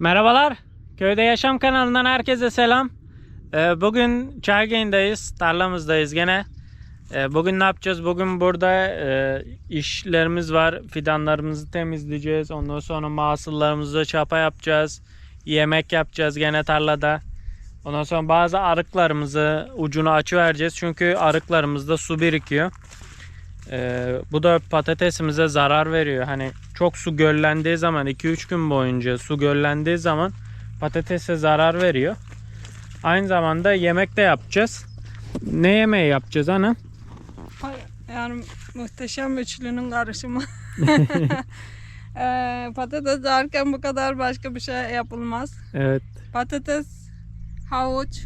Merhabalar. Köyde Yaşam kanalından herkese selam. Ee, Bugün Çaygen'deyiz. Tarlamızdayız gene. Ee, Bugün ne yapacağız? Bugün burada e, işlerimiz var. Fidanlarımızı temizleyeceğiz. Ondan sonra mahsullarımızı çapa yapacağız. Yemek yapacağız gene tarlada. Ondan sonra bazı arıklarımızı ucunu açı vereceğiz. Çünkü arıklarımızda su birikiyor. Ee, bu da patatesimize zarar veriyor. Hani çok su göllendiği zaman 2-3 gün boyunca su göllendiği zaman patatese zarar veriyor. Aynı zamanda yemek de yapacağız. Ne yemeği yapacağız ana? Yani muhteşem üçlünün karışımı. Eee, patates derken bu kadar başka bir şey yapılmaz. Evet. Patates, havuç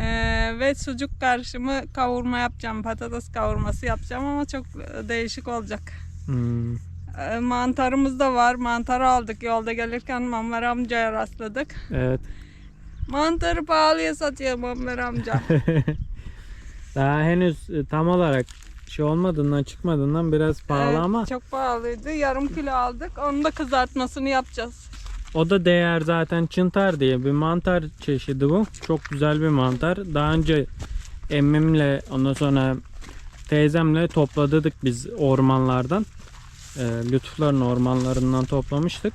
eee, ve sucuk karışımı kavurma yapacağım. Patates kavurması yapacağım ama çok e, değişik olacak. Hmm, Eee, mantarımız da var. Mantarı aldık. Yolda gelirken Mammer amcaya rastladık. evet. Mantarı pahalıya satıyor Mammer amca. Daha henüz e, tam olarak şey olmadığından çıkmadığından biraz pahalı Evet, ama Çok pahalıydı. Yarım kilo aldık. Onu da kızartmasını yapacağız. O da değer zaten çıntar diye bir mantar çeşidi bu. Çok güzel bir mantar. Daha önce emmimle ondan sonra teyzemle topladık biz ormanlardan. E, lütufların ormanlarından toplamıştık.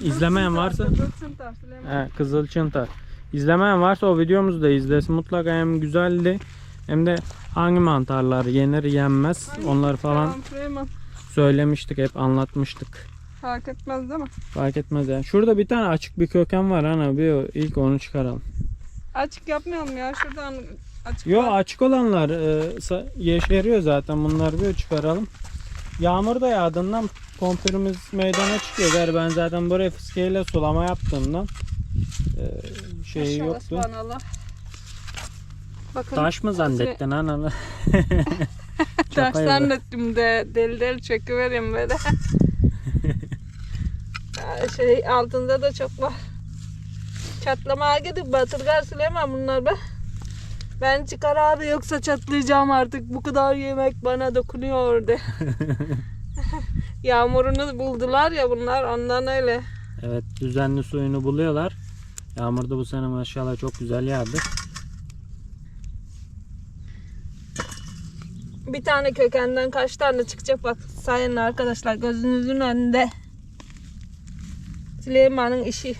İzlemeyen varsa Kızılsın da, Süleyman. He, Kızıl Çıntar. İzlemeyen varsa o videomuzu da izlesin. Mutlaka hem güzeldi hem de hangi mantarlar yenir yenmez onları falan Tamam, Süleyman. söylemiştik hep anlatmıştık. Fark etmez değil mi? Fark etmez yani. Şurada bir tane açık bir köken var ana bir ilk onu çıkaralım. Açık yapmayalım ya. Şuradan açık Yo var. açık olanlar e, yeşeriyor zaten bunları bir çıkaralım. Yağmur da yağdığından pompörümüz meydana çıkıyor. Der ben zaten buraya fıskeyle sulama yaptığımdan e, şey Maşallah, yoktu. Bakın Taş mı zannettin ana? taş zannettim de deli deli çöküvereyim böyle. Şey altında da çok var. Çatlamaya gidip batırgar Süleyman bunlar be. Ben çıkar abi yoksa çatlayacağım artık. Bu kadar yemek bana dokunuyor de. Yağmurunu buldular ya bunlar ondan öyle. Evet düzenli suyunu buluyorlar. Yağmur da bu sene maşallah çok güzel yağdı. Bir tane kökenden kaç tane çıkacak bak sayın arkadaşlar gözünüzün önünde. Süleyman'ın işi.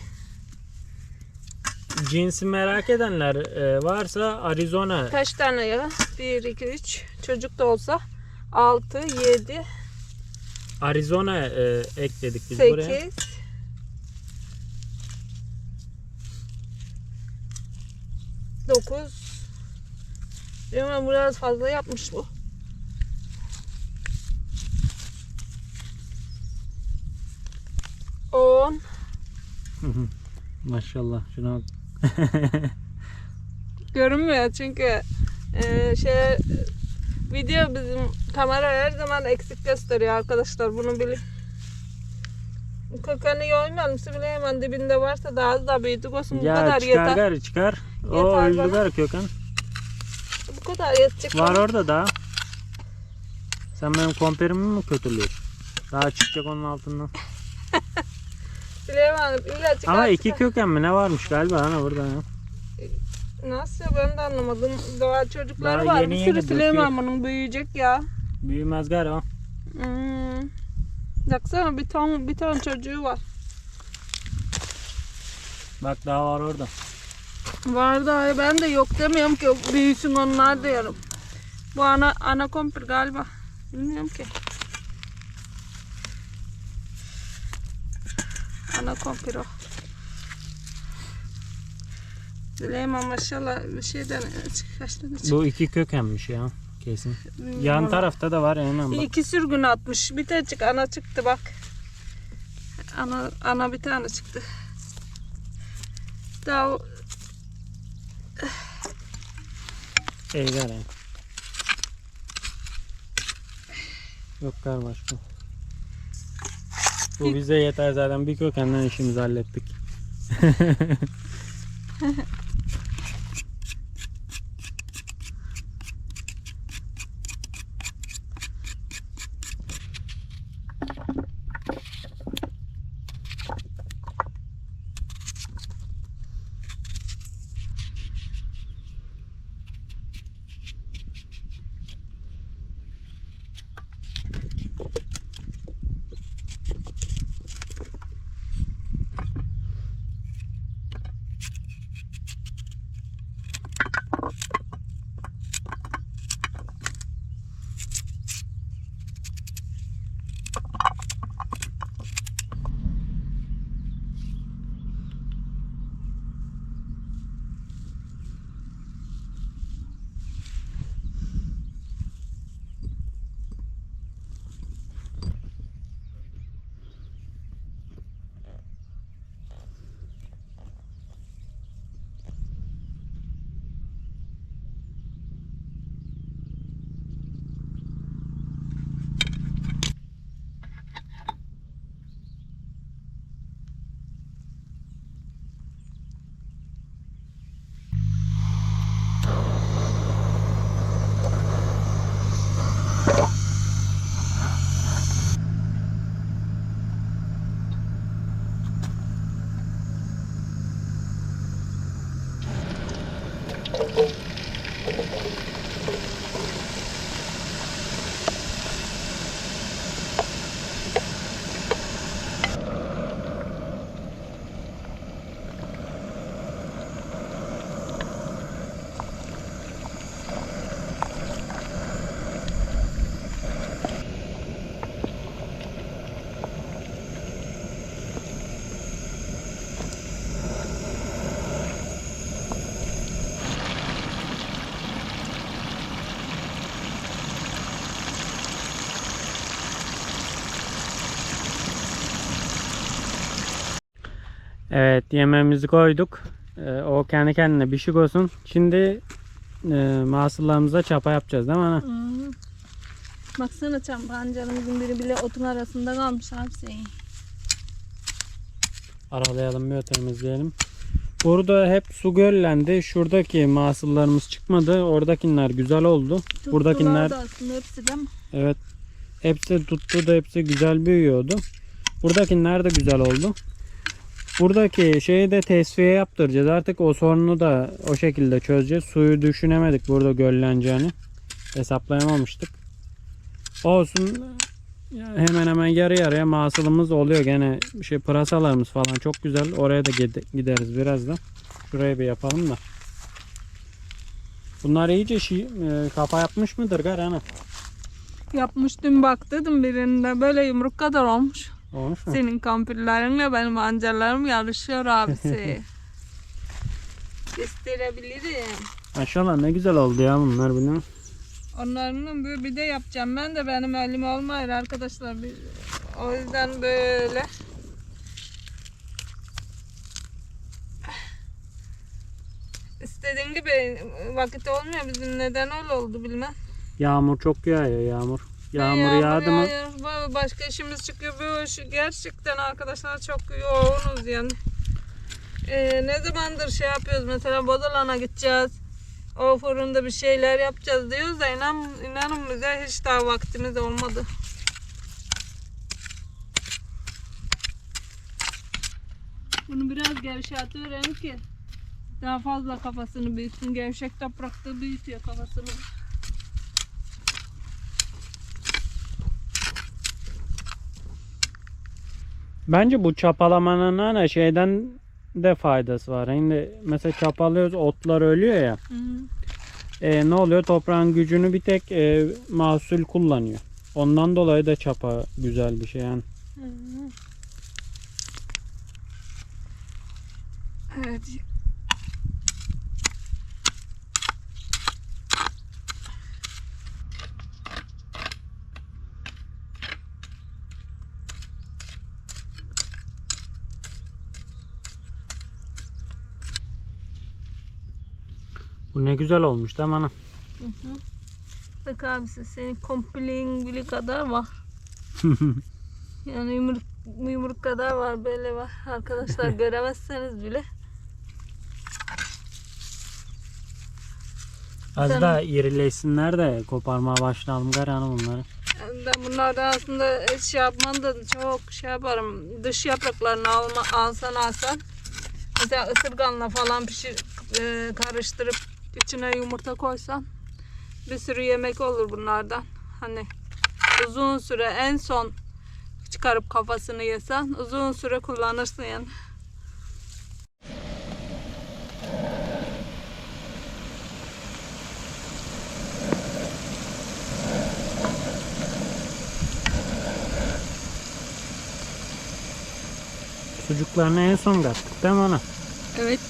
Cinsi merak edenler e, varsa Arizona Kaç tane ya? 1, 2, 3. Çocuk da olsa 6, 7, Arizona e, ekledik biz buraya. 8. Dokuz. Süleyman biraz fazla yapmış bu. On. Maşallah şuna bak. görünmüyor çünkü e, şey video bizim kamera her zaman eksik gösteriyor arkadaşlar bunu bilin. Kökeni yoymayalım bile hemen dibinde varsa daha az da büyüdük olsun bu Ya kadar çıkar yeter. gar çıkar. O Yeter öldü bana. gar köken. Bu kadar yetecek. Var bana. orada da. Sen benim komperimi mi kötülüyorsun? Daha çıkacak onun altından. Süleyman illa çıkar. Ama iki çıkar. köken mi ne varmış galiba ana burada ya. Nasıl ya ben de anlamadım. Doğa çocukları Daha var. yeni Bir yeni sürü döküyor. Süleyman bunun büyüyecek ya. Büyümez galiba. Hmm. Baksana bir ton bir ton çocuğu var. Bak daha var orada. Var da ben de yok demiyorum ki büyüsün onlar diyorum. Bu ana ana kompir galiba. Bilmiyorum ki. Ana kompir o. Süleyman maşallah bir şeyden kaç tane çıktı? Bu iki kökenmiş ya kesin. Yan Vallahi. tarafta da var hemen bak. İki sürgün atmış. Bir tane çık ana çıktı bak. Ana ana bir tane çıktı. Daha ya. Yok gar başka. Bu bize yeter zaten bir kökenden işimizi hallettik. Evet yemeğimizi koyduk. Ee, o kendi kendine pişik olsun. Şimdi e, mahsullarımıza çapa yapacağız değil mi ana? Hmm. Baksana çam pancarımızın biri bile otun arasında kalmış hepsi. Aralayalım bir temizleyelim. Burada hep su göllendi. Şuradaki mahsullarımız çıkmadı. Oradakiler güzel oldu. Buradakiler Tuttular da aslında hepsi değil mi? evet hepsi tuttu da hepsi güzel büyüyordu. Buradakiler de güzel oldu. Buradaki şeyi de tesviye yaptıracağız. Artık o sorunu da o şekilde çözeceğiz. Suyu düşünemedik burada gölleneceğini. Hesaplayamamıştık. Olsun hemen hemen yarı yarıya mahsulümüz oluyor. Gene şey pırasalarımız falan çok güzel. Oraya da gide- gideriz birazdan. Şuraya bir yapalım da. Bunlar iyice şi, e, kafa yapmış mıdır Garana? Yapmış dün bak dedim birinde böyle yumruk kadar olmuş. Olmuş mu? Senin kampirlerinle benim pancarlarım yarışıyor abisi. Gösterebilirim. Maşallah ne güzel oldu ya bunlar biliyor Onların böyle bir de yapacağım ben de benim elim olmayır arkadaşlar. O yüzden böyle. İstediğin gibi vakit olmuyor bizim neden öyle oldu bilmem. Yağmur çok yağıyor yağmur. Yağmur yağdı mı? yağıyor, ba- Başka işimiz çıkıyor. Gerçekten arkadaşlar çok yoğunuz yani. Ee, ne zamandır şey yapıyoruz mesela Bodalan'a gideceğiz. O fırında bir şeyler yapacağız diyoruz da inan, inanın bize hiç daha vaktimiz olmadı. Bunu biraz gevşetiyorum ki daha fazla kafasını büyütsün. Gevşek toprakta büyütüyor kafasını. Bence bu çapalamanın hani şeyden de faydası var. Şimdi mesela çapalıyoruz otlar ölüyor ya. Hı hı. E, ne oluyor? Toprağın gücünü bir tek e, mahsul kullanıyor. Ondan dolayı da çapa güzel bir şey yani. Hı. Evet. Bu ne güzel olmuş değil mi ana? Hı hı. Bak abisi senin kompliğin bile kadar var. Yani yumruk, yumruk kadar var böyle var. Arkadaşlar göremezseniz bile. Az Sen- daha irileşsinler de koparmaya başlayalım Garanı bunları. Ben bunlardan aslında şey yapmam da çok şey yaparım. Dış yapraklarını alma, alsan alsan. Mesela ısırganla falan pişir, e, karıştırıp içine yumurta koysan bir sürü yemek olur bunlardan. Hani uzun süre en son çıkarıp kafasını yesen uzun süre kullanırsın yani. Sucuklarını en son kattık değil mi ana? Evet.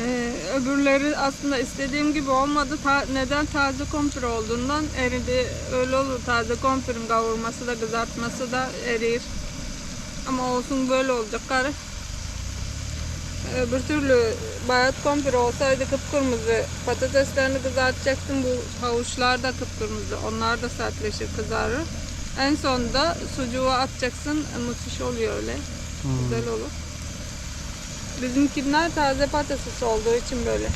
Ee, öbürleri aslında istediğim gibi olmadı. Ta- neden taze kompir olduğundan eridi. Öyle olur taze kompirin kavurması da kızartması da eriyir. Ama olsun böyle olacak karı. Öbür türlü bayat kompir olsaydı kıpkırmızı patateslerini kızartacaktım. Bu havuçlar da kıpkırmızı. Onlar da sertleşir kızarır. En sonunda sucuğu atacaksın. Müthiş oluyor öyle. Hmm. Güzel olur. Bizimkiler taze patates olduğu için böyle.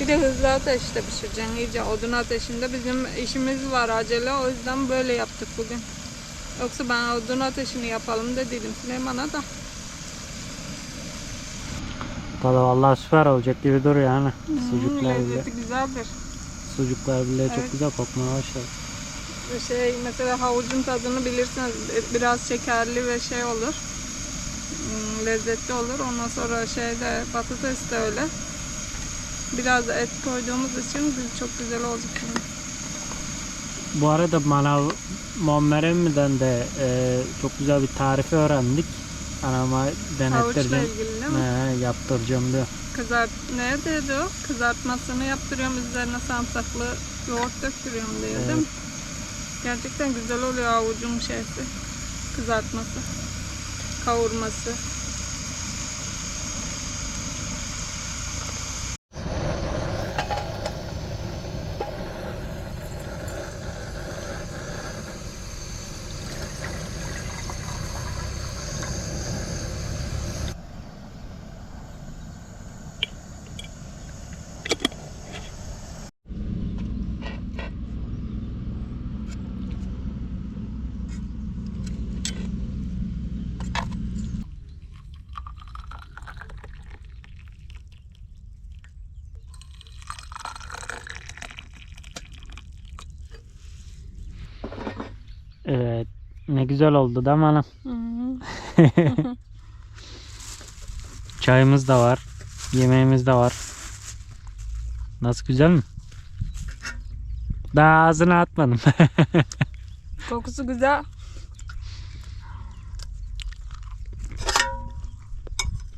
Bir de hızlı ateşte pişireceksin iyice odun ateşinde. Bizim işimiz var acele o yüzden böyle yaptık bugün. Yoksa ben odun ateşini yapalım dediydim Süleyman'a da. Tadı vallahi süper olacak gibi duruyor yani. Hmm, Sucuklar bile. lezzeti güzeldir. Sucuklar bile çok Evet. güzel kokmaya başladı. Şey mesela havucun tadını bilirsiniz biraz şekerli ve şey olur. Lezzetli olur. Ondan sonra şeyde patates de öyle. Biraz et koyduğumuz için çok güzel olacak. şimdi. Bu arada manav Muammer Emmi'den de e, çok güzel bir tarifi öğrendik. Anama Havuçla denettireceğim. mi? He, yaptıracağım diyor. Kızart ne dedi o? Kızartmasını yaptırıyorum üzerine sarımsaklı yoğurt döktürüyorum diyor değil mi? Gerçekten güzel oluyor avucun şeysi. Kızartması. Kavurması. Evet. Ne güzel oldu değil mi hanım? Çayımız da var. Yemeğimiz de var. Nasıl güzel mi? Daha ağzına atmadım. Kokusu güzel.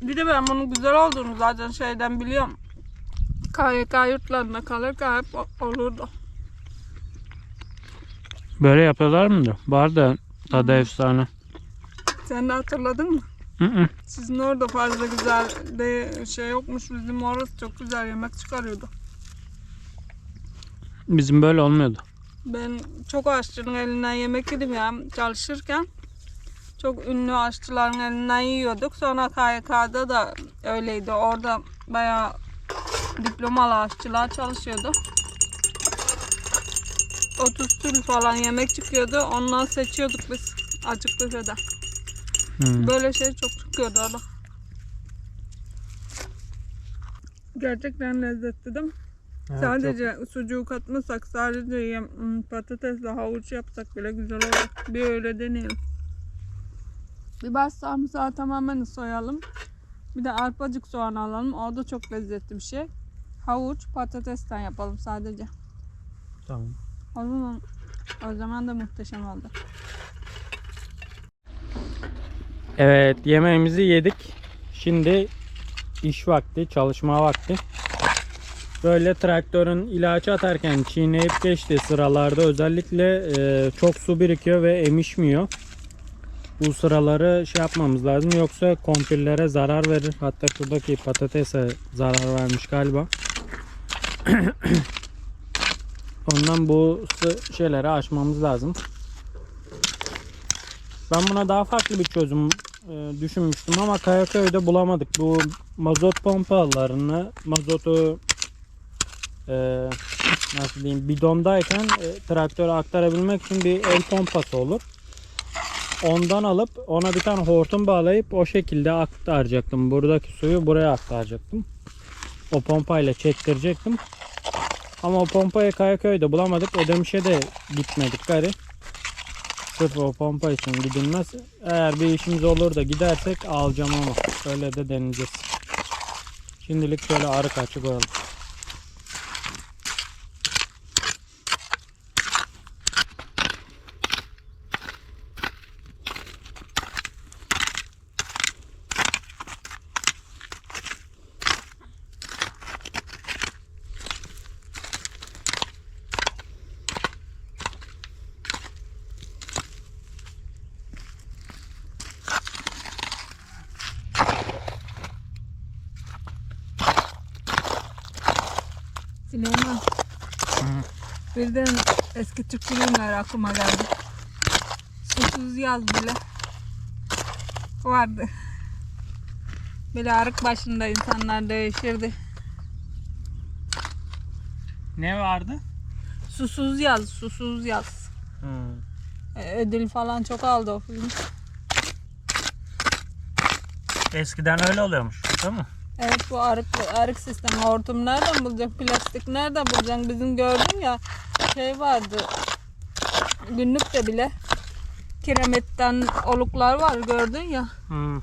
Bir de ben bunun güzel olduğunu zaten şeyden biliyorum. KYK yurtlarında kalırken hep olurdu. Böyle yapıyorlar mıydı? Var da tadı efsane. Sen de hatırladın mı? Hı hı. Sizin orada fazla güzel de şey yokmuş. Bizim orası çok güzel yemek çıkarıyordu. Bizim böyle olmuyordu. Ben çok aşçının elinden yemek yedim ya çalışırken. Çok ünlü aşçıların elinden yiyorduk. Sonra KYK'da da öyleydi. Orada bayağı diplomalı aşçılar çalışıyordu. 30 tür falan yemek çıkıyordu. Ondan seçiyorduk biz açık büfede. Hı. Böyle şey çok çıkıyordu orada. Gerçekten lezzetli değil mi? Evet, Sadece sucuğu katmasak, sadece hmm, patatesle havuç yapsak bile güzel olur. Bir öyle deneyelim. Bir baş sarımsağı tamamen soyalım. Bir de arpacık soğan alalım. O da çok lezzetli bir şey. Havuç, patatesten yapalım sadece. çok- Tamam. O zaman, o zaman da muhteşem oldu. Evet yemeğimizi yedik. Şimdi iş vakti, çalışma vakti. Böyle traktörün ilaç atarken çiğneyip geçtiği sıralarda özellikle e, çok su birikiyor ve emişmiyor. Bu sıraları şey yapmamız lazım yoksa kompillere zarar verir. Hatta şuradaki patatese zarar vermiş galiba. Ondan bu şeyleri aşmamız lazım. Ben buna daha farklı bir çözüm e, düşünmüştüm ama Kayaköy'de bulamadık. Bu mazot pompalarını, mazotu e, nasıl diyeyim bidondayken e, traktöre aktarabilmek için bir el pompası olur. Ondan alıp ona bir tane hortum bağlayıp o şekilde aktaracaktım. Buradaki suyu buraya aktaracaktım. O pompayla çektirecektim. Ama o pompayı Kayaköy'de bulamadık. Ödemişe de gitmedik gari. Sırf o pompa için gidilmez. Eğer bir işimiz olur da gidersek alacağım ama. Öyle de deneyeceğiz. Şimdilik şöyle arık açı koyalım. Süleyman. Birden eski Türk filmleri aklıma geldi. Susuz yaz bile vardı. Böyle arık başında insanlar değişirdi. Ne vardı? Susuz yaz, susuz yaz. E, Ödül falan çok aldı o film. Eskiden öyle oluyormuş değil mi? Evet bu arık arık sistemi hortum nereden bulacak? Plastik nereden bulacaksın? Bizim gördün ya şey vardı. Günlükte bile kiremetten oluklar var gördün ya. Hmm.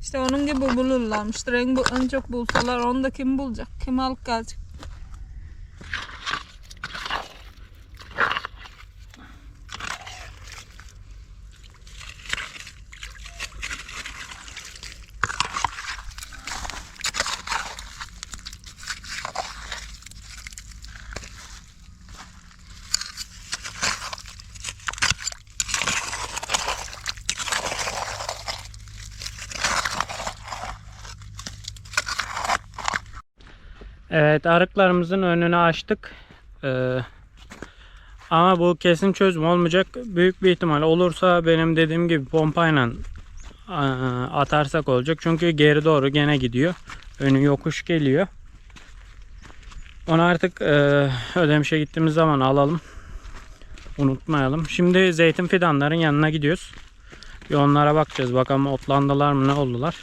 İşte onun gibi bulurlarmış. En, bu, en çok bulsalar onu da kim bulacak? Kim alıp gelecek? Evet arıklarımızın önünü açtık. Ee, ama bu kesin çözüm olmayacak. Büyük bir ihtimal olursa benim dediğim gibi pompayla e, atarsak olacak. Çünkü geri doğru gene gidiyor. Önü yokuş geliyor. Onu artık e, ödemişe gittiğimiz zaman alalım. Unutmayalım. Şimdi zeytin fidanların yanına gidiyoruz. Bir onlara bakacağız. Bakalım otlandılar mı ne oldular.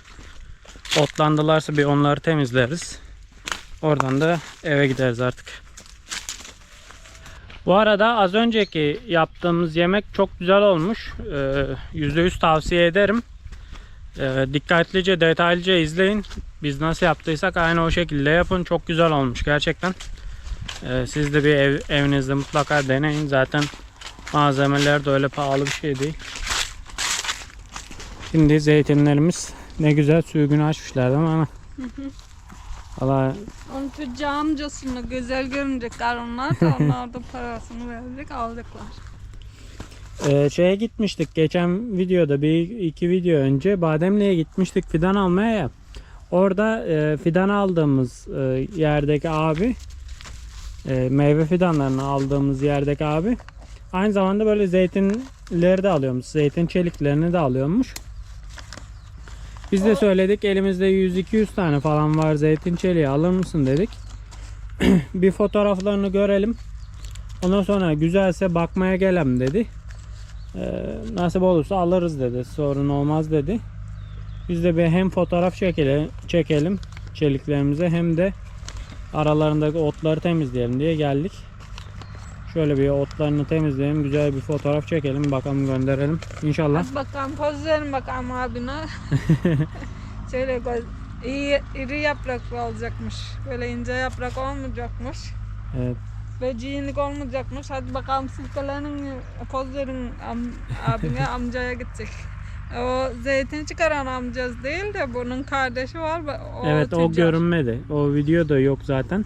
Otlandılarsa bir onları temizleriz. Oradan da eve gideriz artık. Bu arada az önceki yaptığımız yemek çok güzel olmuş. Ee, %100 tavsiye ederim. Ee, dikkatlice, detaylıca izleyin. Biz nasıl yaptıysak aynı o şekilde yapın. Çok güzel olmuş gerçekten. Ee, siz de bir ev, evinizde mutlaka deneyin. Zaten malzemeler de öyle pahalı bir şey değil. Şimdi zeytinlerimiz ne güzel sürgünü açmışlar değil mi ana? Valla Onun tüccar amcasını güzel görünecekler onlar da onlar da parasını verecek alacaklar. Ee, şeye gitmiştik geçen videoda bir iki video önce Bademli'ye gitmiştik fidan almaya ya. Orada e, fidan aldığımız e, yerdeki abi e, meyve fidanlarını aldığımız yerdeki abi aynı zamanda böyle zeytinleri de alıyormuş. Zeytin çeliklerini de alıyormuş. Biz de söyledik elimizde 100-200 tane falan var zeytin çeliği alır mısın dedik. bir fotoğraflarını görelim. Ondan sonra güzelse bakmaya gelem dedi. Ee, nasip olursa alırız dedi. Sorun olmaz dedi. Biz de bir hem fotoğraf çekelim, çekelim çeliklerimize hem de aralarındaki otları temizleyelim diye geldik. Şöyle bir otlarını temizleyelim. Güzel bir fotoğraf çekelim. Bakalım gönderelim. İnşallah. Hadi bakalım poz verin bakalım abine. Şöyle göz, iyi, iri yapraklı olacakmış. Böyle ince yaprak olmayacakmış. Evet. Ve ciyinlik olmayacakmış. Hadi bakalım silkelenin poz verin am, abine amcaya gidecek. O zeytin çıkaran amcası değil de bunun kardeşi var. O evet o tüccar. görünmedi. O video da yok zaten.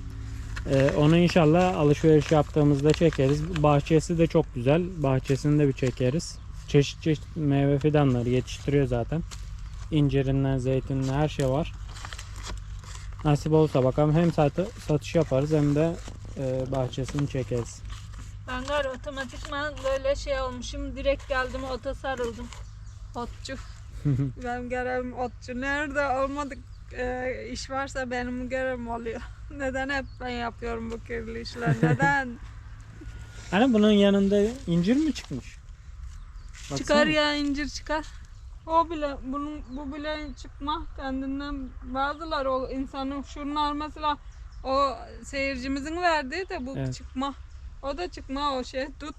Ee, onu inşallah alışveriş yaptığımızda çekeriz. Bahçesi de çok güzel. Bahçesini de bir çekeriz. Çeşit çeşit meyve fidanları yetiştiriyor zaten. İncirinden, zeytinden her şey var. Nasip olursa bakalım hem satı, satış yaparız hem de e, bahçesini çekeriz. Ben galiba otomatikman böyle şey olmuşum. Direkt geldim ota sarıldım. Otçu. benim görevim otçu. Nerede olmadık e, iş varsa benim görevim oluyor. Neden hep ben yapıyorum bu kirli işler? Neden? Hani bunun yanında incir mi çıkmış? Baksana. çıkar ya incir çıkar. O bile bunun bu bile çıkma kendinden bazıları o insanın şunlar mesela o seyircimizin verdiği de bu Evet. çıkma. O da çıkma o şey tut.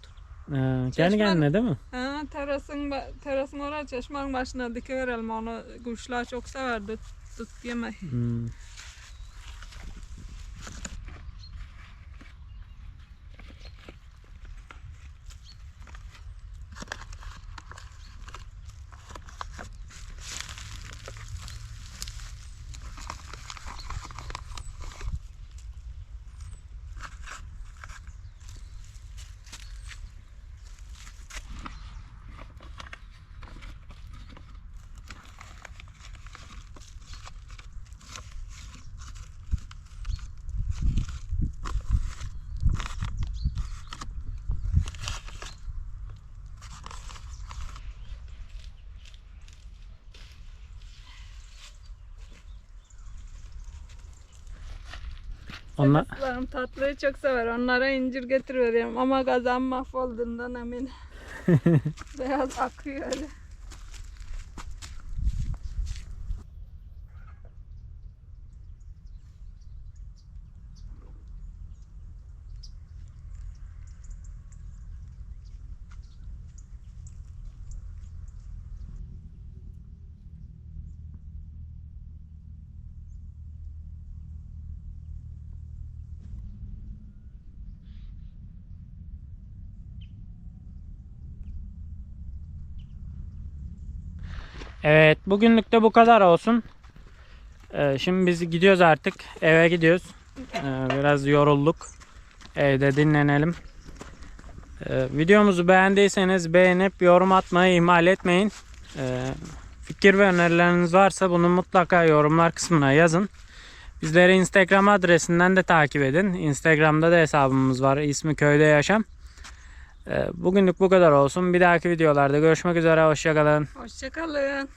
Ee, kendi Çeşmen- kendine değil mi? Ha, terasın, ba- terasın oraya çeşmenin başına dikiverelim onu. Kuşlar çok sever tut, tut yemeyi. Onlar, Kızlarım tatlıyı çok sever. Onlara incir getiriyorum ama gazan mahvolduğundan emin. Beyaz akıyor öyle. Evet bugünlük de bu kadar olsun. Ee, şimdi biz gidiyoruz artık. Eve gidiyoruz. Ee, biraz yorulduk. Evde dinlenelim. Ee, videomuzu beğendiyseniz beğenip yorum atmayı ihmal etmeyin. Ee, fikir ve önerileriniz varsa bunu mutlaka yorumlar kısmına yazın. Bizleri Instagram adresinden de takip edin. Instagram'da da hesabımız var. İsmi Köyde Yaşam. Ee, bugünlük bu kadar olsun. Bir dahaki videolarda görüşmek üzere. Hoşçakalın. Hoşçakalın.